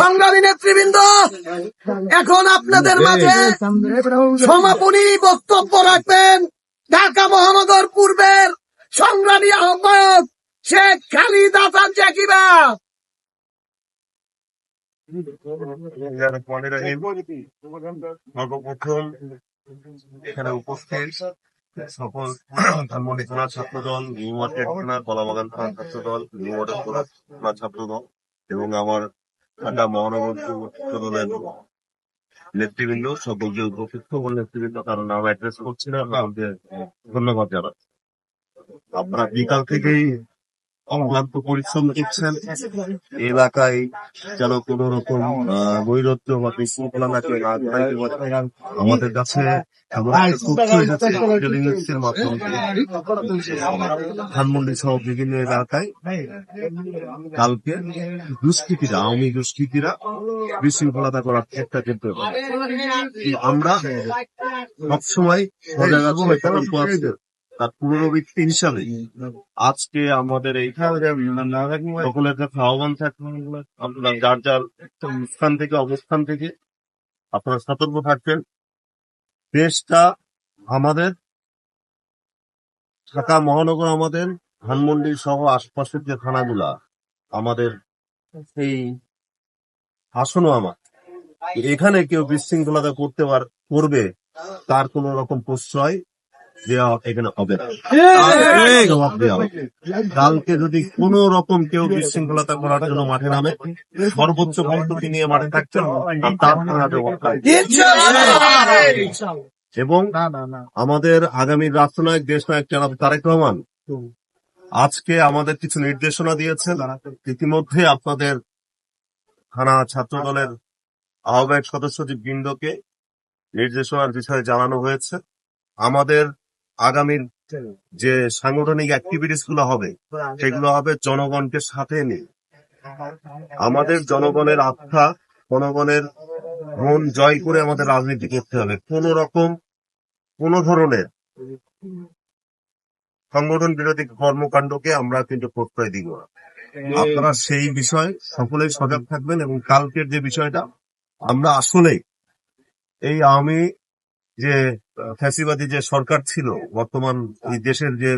সংগ্রামী নেতৃবৃন্দ এখন আপনাদের মাঝে সমাপনী বক্তব্য রাখবেন। ঢাকা মহানগর পূর্বের সংগ্রামী আহ্বায়ক শেখ খালিদ হাসান সর্বপ্রথম এখানে উপস্থিত সকল ধানমন্ডি থানা ছাত্র দল নিউ মার্কেট থানা কলাবাগান থানা ছাত্র দল নিউ মডেল থানা ছাত্র দল এবং আমার ঢাকা মহানগর ছাত্র দলের নেতৃবৃন্দ, সকলকে উপস্থিত। সকল নেতৃবৃন্দ কারণ নাম অ্যাড্রেস করছি না ধন্যবাদ জানাচ্ছি। আমরা বিকাল থেকেই অক্লান্ত পরিশ্রম করছেন এলাকায় যেন কোন রকম বৈরত্ব বা বিশৃঙ্খলা না না। আমাদের কাছে ধানমন্ডি সহ বিভিন্ন এলাকায় কালকে দুষ্কৃতীরা, আওয়ামী দুষ্কৃতীরা বিশৃঙ্খলতা করার চেষ্টা পারে। আমরা সবসময় তার পুনরাবৃত্তি হিসাবে আজকে আমাদের এই সকলের কাছে আহ্বান থাকবে আপনারা যার যার স্থান থেকে অবস্থান থেকে আপনারা সতর্ক থাকবেন। দেশটা আমাদের ঢাকা মহানগর আমাদের ধানমন্ডি সহ আশপাশের যে থানাগুলা আমাদের সেই আসনও আমার। এখানে কেউ বিশৃঙ্খলতা করতে পার করবে তার কোন রকম প্রশ্রয় দেওয়া এখানে হবে না। কালকে যদি কোন রকম কেউ বিশৃঙ্খলতা করার জন্য মাঠে নামে সর্বোচ্চ প্রস্তুতি নিয়ে মাঠে থাকবে। এবং আমাদের আগামী রাষ্ট্রনায়ক দেশ নায়ক জনাব তারেক রহমান আজকে আমাদের কিছু নির্দেশনা দিয়েছেন ইতিমধ্যে আপনাদের থানা ছাত্র দলের আহ্বায়ক সদস্য বৃন্দকে নির্দেশনার বিষয়ে জানানো হয়েছে আমাদের আগামীর যে সাংগঠনিক অ্যাক্টিভিটিসগুলো হবে সেগুলো হবে জনগণকে সাথে নিয়ে। আমাদের জনগণের আস্থা জনগণের মন জয় করে আমাদের রাজনীতি করতে হবে। কোন রকম কোন ধরনের সংগঠন বিরোধী কর্মকাণ্ডকে আমরা কিন্তু প্রশ্রয় দিব না। আপনারা সেই বিষয়ে সকলেই সজাগ থাকবেন এবং কালকের যে বিষয়টা আমরা আসলে এই আওয়ামী যে ফ্যাসিবাদী যে সরকার ছিল বর্তমান এই দেশের যে